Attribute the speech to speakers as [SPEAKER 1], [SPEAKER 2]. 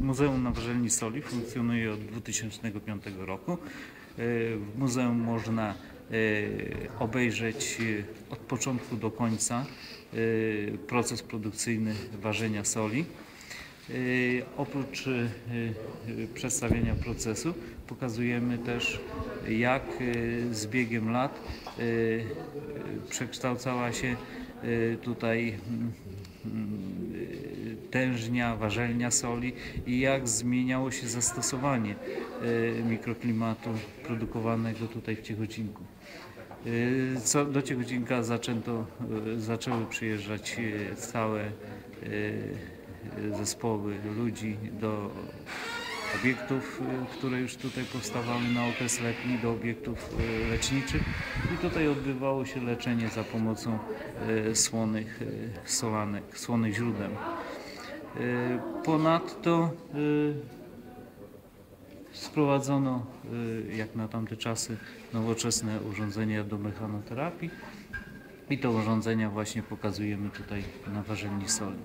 [SPEAKER 1] Muzeum Nawarzelni Soli funkcjonuje od 2005 roku. E, W muzeum można e, obejrzeć e, od początku do końca proces produkcyjny ważenia soli. Oprócz przedstawienia procesu pokazujemy też jak z biegiem lat przekształcała się tutaj tężnia, ważelnia soli i jak zmieniało się zastosowanie e, mikroklimatu produkowanego tutaj w Ciechocinku. E, Co do Ciechoczinka zaczęto, e, zaczęły przyjeżdżać całe zespoły ludzi do obiektów, które już tutaj powstawały na okres letni, do obiektów leczniczych i tutaj odbywało się leczenie za pomocą słonych solanek, słonych źródeł. E, Ponadto e, sprowadzono, e, jak na tamte czasy, nowoczesne urządzenia do mechanoterapii i te urządzenia właśnie pokazujemy tutaj na ważelni soli.